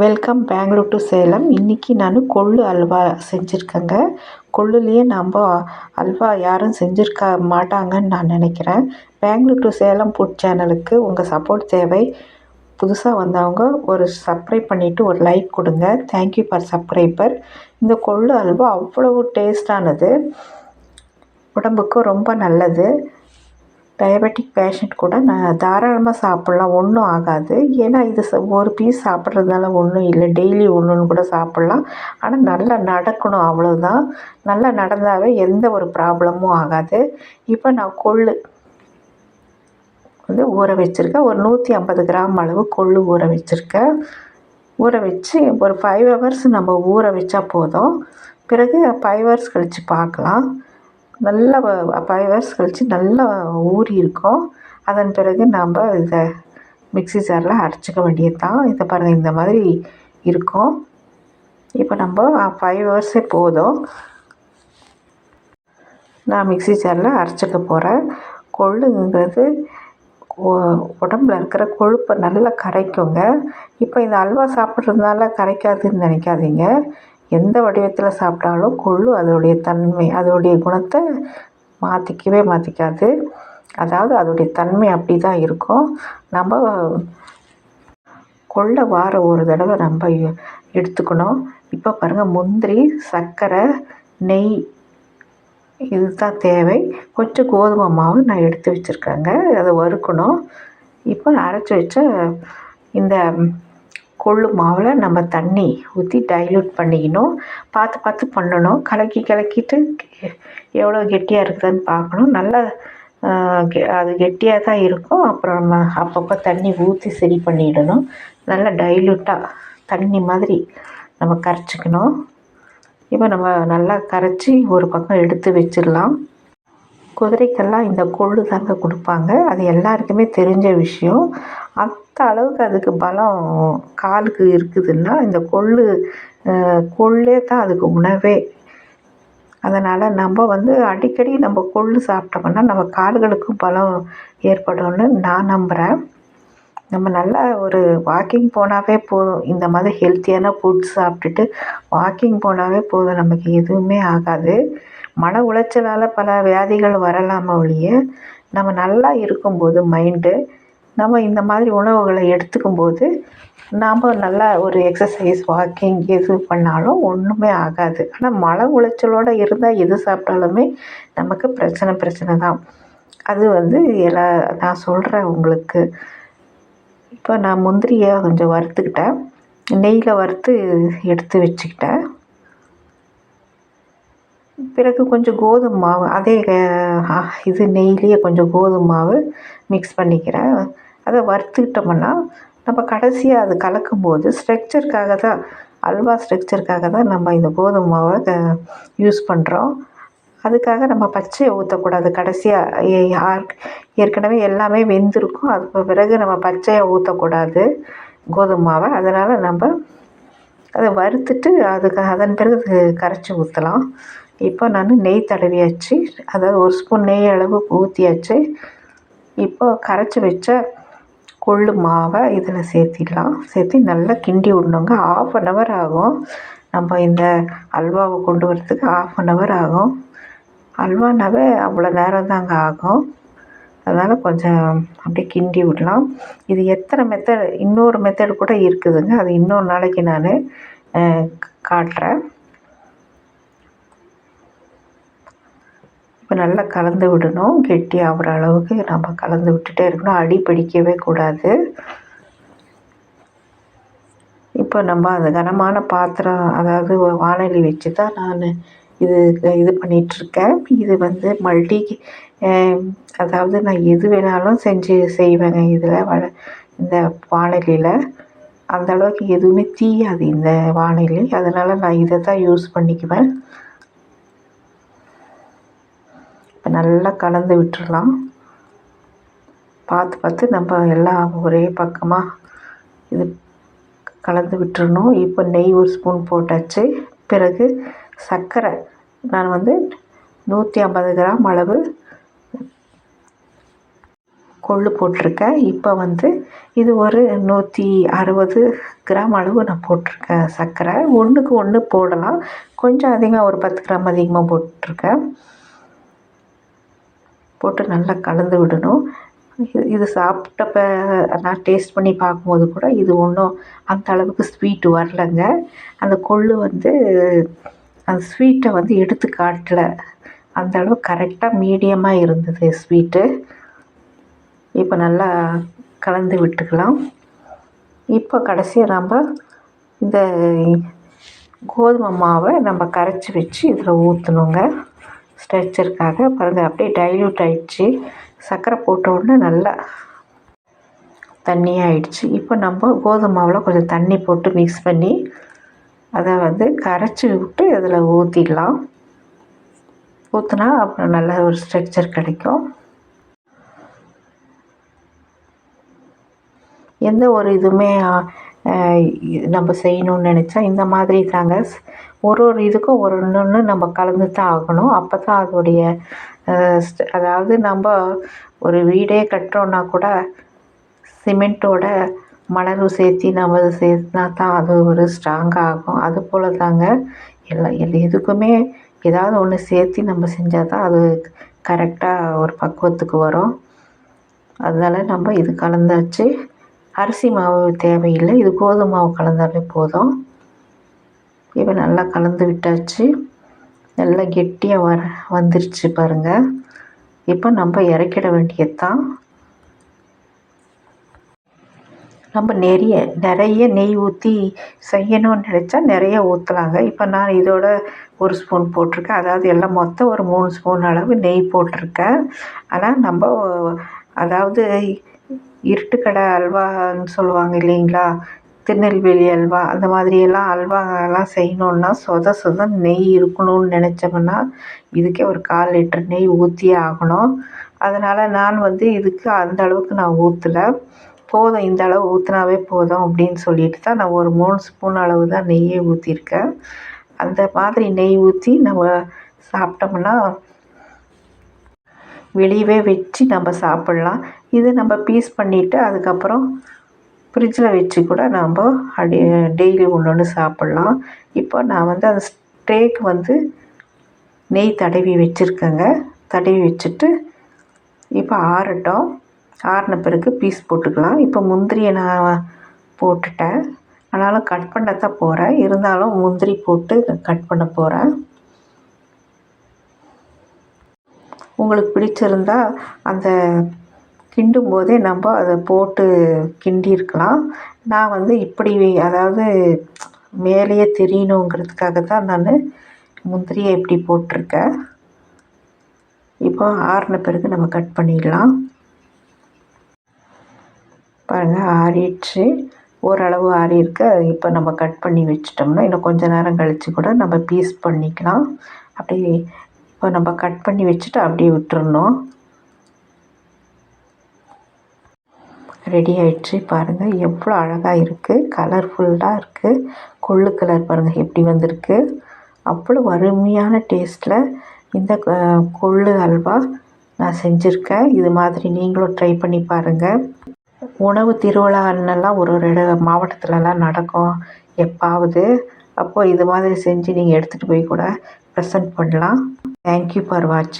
Welcome Bangalore to Salem இன்றைக்கி நான் கொள்ளு அல்வா செஞ்சுருக்கேங்க. கொள்ளுலேயே நம்ம அல்வா யாரும் செஞ்சுருக்க மாட்டாங்கன்னு நான் நினைக்கிறேன். பெங்களூர் டு சேலம் ஃபுட் சேனலுக்கு உங்கள் சப்போர்ட் தேவை. புதுசாக வந்தவங்க ஒரு சப்ஸ்கிரைப் பண்ணிவிட்டு ஒரு லைக் கொடுங்க. தேங்க்யூ ஃபார் சப்ஸ்கிரைபர் இந்த கொள்ளு அல்வா அவ்வளவு டேஸ்டானது உடம்புக்கு ரொம்ப நல்லது. டயபெட்டிக் பேஷண்ட் கூட நான் தாராளமாக சாப்பிட்லாம். ஒன்றும் ஆகாது. ஏன்னா இது ச ஒரு பீஸ் சாப்பிட்றதுனால ஒன்றும் இல்லை. டெய்லி ஒன்று ஒன்று கூட சாப்பிட்லாம். ஆனால் நல்லா நடக்கணும் அவ்வளோதான் நல்லா நடந்தாவே எந்த ஒரு ப்ராப்ளமும் ஆகாது. இப்போ நான் கொள்ளு வந்து ஊற வச்சுருக்கேன். ஒரு நூற்றி ஐம்பது கிராம் அளவு கொள்ளு ஊற வச்சுருக்கேன். ஊற வச்சு ஒரு ஃபைவ் ஹவர்ஸ் நம்ம ஊற வச்சா போதும். பிறகு ஃபைவ் ஹவர்ஸ் கழித்து பார்க்கலாம். நல்லா ஃபைவ் ஹவர்ஸ் கழித்து நல்லா ஊறி இருக்கும். அதன் பிறகு நாம் இதை மிக்ஸி ஜாரில் அரைச்சிக்க வேண்டியது தான் இதை பாருங்கள் இந்த மாதிரி இருக்கும். இப்போ நம்ம ஃபைவ் ஹவர்ஸே போதும். நான் மிக்ஸி ஜாரில் அரைச்சிக்க போகிறேன் கொள்ளுங்கிறது உடம்புல இருக்கிற கொழுப்பை நல்லா கரைக்குங்க. இப்போ இந்த அல்வா சாப்பிட்றதுனால கரைக்காதுன்னு நினைக்காதீங்க. எந்த வடிவத்தில் சாப்பிட்டாலும் கொள்ளு அதோடைய தன்மை அதோடைய குணத்தை மாற்றிக்கவே மாற்றிக்காது அதாவது அதோடைய தன்மை அப்படி தான் இருக்கும். நம்ம கொள்ளை வாரம் ஒரு தடவை நம்ம எடுத்துக்கணும். இப்போ பாருங்கள் முந்திரி சர்க்கரை நெய் இது தான் தேவை. கொஞ்சம் கோதுமை மாவு நான் எடுத்து வச்சுருக்கேங்க. அதை வறுக்கணும். இப்போ அரைச்சி வச்ச இந்த கொள்ளு மாவில் நம்ம தண்ணி ஊற்றி டைல்யூட் பண்ணிக்கணும். பார்த்து பார்த்து பண்ணணும். கலக்கி கலக்கிட்டு எவ்வளோ கெட்டியாக இருக்குதுன்னு பார்க்கணும். நல்லா அது கெட்டியாக தான் இருக்கும். அப்புறம் நம்ம அப்பப்போ தண்ணி ஊற்றி சரி பண்ணிடணும். நல்லா டைல்யூட்டாக தண்ணி மாதிரி நம்ம கரைச்சிக்கணும். இப்போ நம்ம நல்லா கரைச்சி ஒரு பக்கம் எடுத்து வச்சிடலாம். குதிரைக்கெல்லாம் இந்த கொள்ளு தாங்க கொடுப்பாங்க. அது எல்லாருக்குமே தெரிஞ்ச விஷயம். அந்த அளவுக்கு அதுக்கு பலம் காலுக்கு இருக்குதுன்னா இந்த கொள்ளு கொள்ளே தான் அதுக்கு உணவே. அதனால் நம்ம வந்து அடிக்கடி நம்ம கொள்ளு சாப்பிட்டோம்னா நம்ம கால்களுக்கும் பலம் ஏற்படும்னு நான் நம்புகிறேன் நம்ம நல்லா ஒரு வாக்கிங் போனாவே போதும். இந்த மாதிரி ஹெல்த்தியான ஃபுட்ஸ் சாப்பிட்டுட்டு வாக்கிங் போனாவே போதும். நமக்கு எதுவுமே ஆகாது. மன உளைச்சலால் பல வியாதிகள் வரலாம ஒழிய நம்ம நல்லா இருக்கும்போது மைண்டு நம்ம இந்த மாதிரி உணவுகளை எடுத்துக்கும்போது நாம் நல்லா ஒரு எக்ஸசைஸ் வாக்கிங் எது பண்ணாலும் ஒன்றுமே ஆகாது. ஆனால் மன உளைச்சலோடு இருந்தால் எது சாப்பிட்டாலுமே நமக்கு பிரச்சனை பிரச்சனை தான். அது வந்து எல்லா நான் சொல்கிறேன் உங்களுக்கு. இப்போ நான் முந்திரியை கொஞ்சம் வறுத்துக்கிட்டேன். நெய்யில் வறுத்து எடுத்து வச்சுக்கிட்டேன். பிறகு கொஞ்சம் கோதுமை மாவு அதே இது நெய்லேயே கொஞ்சம் கோதுமை மாவு மிக்ஸ் பண்ணிக்கிறேன். அதை வறுத்துக்கிட்டோம்னா நம்ம கடைசியாக அது கலக்கும்போது ஸ்ட்ரக்சருக்காக தான் அல்வா ஸ்ட்ரக்சருக்காக தான் நம்ம இந்த கோதுமை மாவை யூஸ் பண்ணுறோம் அதுக்காக நம்ம பச்சையை ஊற்றக்கூடாது கடைசியாக ஏற்கனவே எல்லாமே வெந்திருக்கும். அதுக்கு பிறகு நம்ம பச்சையை ஊற்றக்கூடாது கோதுமை மாவை. அதனால் நம்ம அதை வறுத்துட்டு அதுக்கு அதன் பிறகு கரைச்சி ஊற்றலாம் இப்போ நான் நெய் தடவியாச்சு. அதாவது ஒரு ஸ்பூன் நெய் அளவு ஊற்றியாச்சு இப்போ கரைச்சி வச்ச கொள்ளு மாவை இதில் சேர்த்திடலாம். சேர்த்து நல்லா கிண்டி விடணுங்க. ஆஃப் அன் ஹவர் ஆகும். நம்ம இந்த அல்வாவை கொண்டு வரத்துக்கு ஆஃப் அன் ஹவர் ஆகும். அல்வானாவே அவ்வளோ நேரம் தாங்க ஆகும். அதனால் கொஞ்சம் அப்படியே கிண்டி விடலாம். இது எத்தனை மெத்தட் இன்னொரு மெத்தடு கூட இருக்குதுங்க. அது இன்னொரு நாளைக்கு நான் காட்டுறேன். இப்போ நல்லா கலந்து விடணும். கெட்டி ஆகிற அளவுக்கு நம்ம கலந்து விட்டுட்டே இருக்கணும். அடி பிடிக்கவே கூடாது. இப்போ நம்ம அந்த கனமான பாத்திரம் அதாவது வானொலி வச்சு தான் நான் இது இது பண்ணிகிட்ருக்கேன் இது வந்து மல்டி அதாவது நான் எது வேணாலும் செஞ்சு செய்வேங்க இதில் வ இந்த வானொலியில் அந்த அளவுக்கு எதுவுமே தீயாது இந்த வானொலி. அதனால் நான் இதை தான் யூஸ் பண்ணிக்குவேன். இப்போ நல்லா கலந்து விட்டுடலாம் பார்த்து பார்த்து நம்ம எல்லாம் ஒரே பக்கமாக இது கலந்து விட்டுறணும். இப்போ நெய் ஒரு ஸ்பூன் போட்டாச்சு. பிறகு சர்க்கரை. நான் வந்து நூற்றி ஐம்பது கிராம் அளவு கொள்ளு போட்டிருக்கேன். இப்போ வந்து இது ஒரு நூற்றி அறுபது கிராம் அளவு நான் போட்டிருக்கேன் சர்க்கரை. ஒன்றுக்கு ஒன்று போடலாம். கொஞ்சம் அதிகமாக ஒரு பத்து கிராம் அதிகமாக போட்டிருக்கேன். போட்டு நல்லா கலந்து விடணும். இது இது சாப்பிட்டப்ப நான் டேஸ்ட் பண்ணி பார்க்கும்போது கூட இது ஒன்றும் அந்த அளவுக்கு ஸ்வீட்டு வரலைங்க. அந்த கொள்ளு வந்து அந்த ஸ்வீட்டை வந்து எடுத்து காட்டல. அந்த அளவு கரெக்டாக மீடியமாக இருந்தது ஸ்வீட்டு இப்போ நல்லா கலந்து விட்டுக்கலாம். இப்போ கடைசியாக நம்ம இந்த கோதுமை மாவை நம்ம கரைச்சி வச்சு இதில் ஊற்றணுங்க ஸ்ட்ரெச்சருக்காக பாருங்கள் அப்படியே டைல்யூட் ஆகிடுச்சி சர்க்கரை போட்ட உடனே நல்லா தண்ணியாகிடுச்சு இப்போ நம்ம கோதுமை மாவில் கொஞ்சம் தண்ணி போட்டு மிக்ஸ் பண்ணி அதை வந்து கரைச்சி விட்டு அதில் ஊற்றிடலாம் ஊற்றினா அப்புறம் நல்ல ஒரு ஸ்ட்ரக்சர் கிடைக்கும். எந்த ஒரு இதுவுமே நம்ம செய்யணும்னு நினச்சா இந்த மாதிரி தாங்க. ஒரு ஒரு இதுக்கும் ஒரு ஒன்று நம்ம கலந்து தான் ஆகணும் அப்போ தான் அதோடைய அதாவது நம்ம ஒரு வீடே கட்டுறோன்னா கூட சிமெண்ட்டோட மணலும் சேர்த்தி நம்ம அதை சேர்த்துனா தான் அது ஒரு ஸ்ட்ராங்காக ஆகும். அது போல் தாங்க எல்லா எல் எதுக்குமே ஏதாவது ஒன்று சேர்த்தி நம்ம செஞ்சால் தான் அது கரெக்டாக ஒரு பக்குவத்துக்கு வரும். அதனால் நம்ம இது கலந்தாச்சு. அரிசி மாவு தேவையில்லை. இது கோதுமை மாவு கலந்தாலே போதும். இப்போ நல்லா கலந்து விட்டாச்சு. நல்லா கெட்டியாக வர வந்துருச்சு பாருங்கள் இப்போ நம்ம இறக்கிட வேண்டியது தான் நம்ம நிறைய நிறைய நெய் ஊற்றி செய்யணும்னு நினச்சா நிறைய ஊற்றலாங்க இப்போ நான் இதோட ஒரு ஸ்பூன் போட்டிருக்கேன். அதாவது எல்லாம் மொத்தம் ஒரு மூணு ஸ்பூன் அளவு நெய் போட்டிருக்கேன். ஆனால் நம்ம அதாவது இருட்டுக்கடை அல்வான்னு சொல்லுவாங்க இல்லைங்களா? திருநெல்வேலி அல்வா அந்த மாதிரியெல்லாம் அல்வாலாம் செய்யணுன்னா சொத சொத நெய் இருக்கணும்னு நினச்சோம்னா இதுக்கே ஒரு கால் லிட்டர் நெய் ஊற்றியே ஆகணும். அதனால் நான் வந்து இதுக்கு அந்த அளவுக்கு நான் ஊற்றல போதும் இந்த அளவு ஊற்றினாவே போதும் அப்படின்னு சொல்லிட்டு தான் நான் ஒரு மூணு ஸ்பூன் அளவு தான் நெய்யே ஊற்றிருக்கேன் அந்த மாதிரி நெய் ஊற்றி நம்ம சாப்பிட்டோம்னா வெளியவே வச்சு நம்ம சாப்பிட்லாம். இது நம்ம பீஸ் பண்ணிவிட்டு அதுக்கப்புறம் ஃப்ரிட்ஜில் வச்சு கூட நாம் அடி டெய்லி ஒன்று ஒன்று சாப்பிட்லாம். இப்போ நான் வந்து அந்த ஸ்டேக் வந்து நெய் தடவி வச்சுருக்கேங்க. தடவி வச்சுட்டு இப்போ ஆறட்டும். ஆறின பிறகு பீஸ் போட்டுக்கலாம். இப்போ முந்திரியை நான் போட்டுட்டேன். ஆனாலும் கட் பண்ண தான் போகிறேன் இருந்தாலும் முந்திரி போட்டு கட் பண்ண போகிறேன் உங்களுக்கு பிடிச்சிருந்தா அந்த கிண்டும் போதே நம்ம அதை போட்டு கிண்டியிருக்கலாம். நான் வந்து இப்படி அதாவது மேலேயே தெரியணுங்கிறதுக்காக தான் நான் முந்திரியை இப்படி போட்டிருக்கேன். இப்போ ஆறின பிறகு நம்ம கட் பண்ணிடலாம். பாருங்கள் ஆறிடுச்சு. ஓரளவு ஆறியிருக்கு. இப்போ நம்ம கட் பண்ணி வச்சிட்டோம்னா இன்னும் கொஞ்ச நேரம் கழித்து கூட நம்ம பீஸ் பண்ணிக்கலாம். அப்படி இப்போ நம்ம கட் பண்ணி வச்சுட்டு அப்படியே விட்டுறணும். ரெடி ஆகிடுச்சு பாருங்கள் எவ்வளோ அழகாக இருக்குது கலர்ஃபுல்லாக இருக்குது கொள்ளு கலர் பாருங்கள் எப்படி வந்திருக்கு? அவ்வளோ அருமையான டேஸ்ட்டில் இந்த கொள்ளு அல்வா நான் செஞ்சுருக்கேன். இது மாதிரி நீங்களும் ட்ரை பண்ணி பாருங்கள் உணவு திருவிழான்னெல்லாம் ஒரு ஒரு இட மாவட்டத்துலலாம் நடக்கும். எப்பாவது. அப்போது இது மாதிரி செஞ்சு நீங்கள் எடுத்துகிட்டு போய் கூட ப்ரெசென்ட் பண்ணலாம். தேங்க்யூ ஃபார் வாட்சிங்